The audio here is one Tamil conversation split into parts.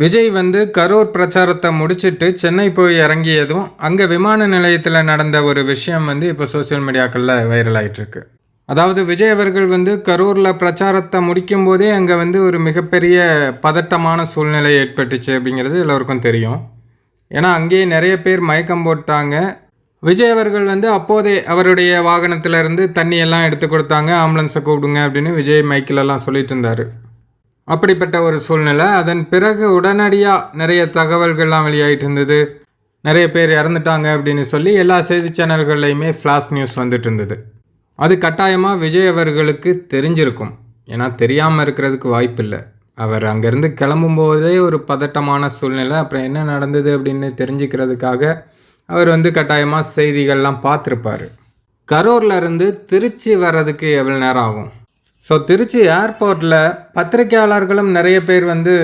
விஜய் வந்து கரூர் பிரச்சாரத்தை முடிச்சுட்டு சென்னை போய் இறங்கியதும் அங்கே விமான நிலையத்தில் நடந்த ஒரு விஷயம் வந்து இப்போ சோஷியல் மீடியாக்களில் வைரல் ஆகிட்டுருக்கு அதாவது விஜய் அவர்கள் வந்து கரூரில் பிரச்சாரத்தை முடிக்கும் போதே அங்கே வந்து ஒரு மிகப்பெரிய பதட்டமான சூழ்நிலை ஏற்பட்டுச்சு அப்படிங்கிறது எல்லோருக்கும் தெரியும். ஏன்னா அங்கேயே நிறைய பேர் மயக்கம் போட்டாங்க. விஜய் அவர்கள் வந்து அப்போதே அவருடைய வாகனத்திலிருந்து இருந்து எடுத்து கொடுத்தாங்க. ஆம்புலன்ஸை கூப்பிடுங்க அப்படின்னு விஜய் மைக்கிலெல்லாம் சொல்லிட்டு இருந்தார். அப்படிப்பட்ட ஒரு சூழ்நிலை. அதன் பிறகு உடனடியாக நிறைய தகவல்கள்லாம் வெளியாயிட்டு இருந்தது. நிறைய பேர் இறந்துட்டாங்க அப்படின்னு சொல்லி எல்லா செய்தி சேனல்கள்லையுமே ஃப்ளாஷ் நியூஸ் வந்துட்டு இருந்தது. அது கட்டாயமாக விஜய் அவர்களுக்கு தெரிஞ்சிருக்கும். ஏன்னா தெரியாமல் இருக்கிறதுக்கு வாய்ப்பில்லை அவர் அங்கேருந்து கிளம்பும்போதே ஒரு பதட்டமான சூழ்நிலை. அப்புறம் என்ன நடந்தது அப்படின்னு தெரிஞ்சுக்கிறதுக்காக அவர் வந்து கட்டாயமாக செய்திகள்லாம் பார்த்துருப்பாரு. கரூர்லேருந்து திருச்சி வர்றதுக்கு எவ்வளோ நேரம் ஆகும்? ஸோ திருச்சி ஏர்போர்ட்டில் பத்திரிக்கையாளர்களும் நிறைய பேர் வந்து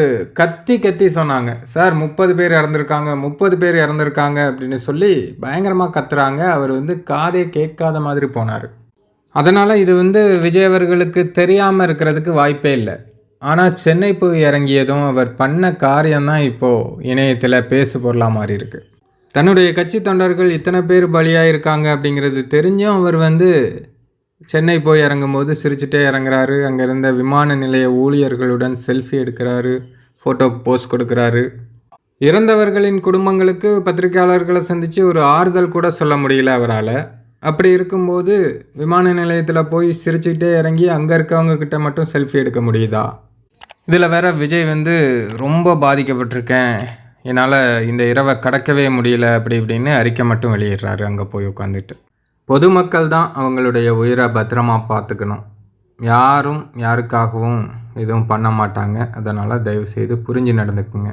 கத்தி கத்தி சொன்னாங்க. சார் முப்பது பேர் இறந்துருக்காங்க முப்பது பேர் இறந்துருக்காங்க அப்படின்னு சொல்லி பயங்கரமாக கத்துறாங்க. அவர் வந்து காதே கேட்காத மாதிரி போனார். அதனால் இது வந்து விஜய் அவர்களுக்கு தெரியாமல் இருக்கிறதுக்கு வாய்ப்பே இல்லை. ஆனால் சென்னை போய் இறங்கியதும் அவர் பண்ண காரியம்தான் இப்போது இணையத்தில் பேசு பொருளாக மாறி இருக்குது தன்னுடைய கட்சி தொண்டர்கள் இத்தனை பேர் பலியாக இருக்காங்க அப்படிங்கிறது தெரிஞ்சும் அவர் வந்து சென்னை போய் இறங்கும்போது சிரிச்சுட்டே இறங்குறாரு. அங்கே இருந்த விமான நிலைய ஊழியர்களுடன் செல்ஃபி எடுக்கிறாரு. ஃபோட்டோக்கு போஸ்ட் கொடுக்குறாரு. இறந்தவர்களின் குடும்பங்களுக்கு பத்திரிகையாளர்களை சந்தித்து ஒரு ஆறுதல் கூட சொல்ல முடியல அவரால். அப்படி இருக்கும்போது விமான நிலையத்தில் போய் சிரிச்சுக்கிட்டே இறங்கி அங்கே இருக்கவங்க கிட்ட மட்டும் செல்ஃபி எடுக்க முடியுதா? இதில் வேற விஜய் வந்து ரொம்ப பாதிக்கப்பட்டிருக்கேன். என்னால் இந்த இரவை கடக்கவே முடியல. அப்படி இப்படின்னு அறிக்கை மட்டும் வெளியிடுறாரு. அங்கே போய் உட்காந்துட்டு பொதுமக்கள் தான் அவங்களுடைய உயிரை பத்திரமா பார்த்துக்கணும். யாரும் யாருக்காகவும் எதுவும் பண்ண மாட்டாங்க. அதனால் தயவுசெய்து புரிஞ்சு நடந்துக்குங்க.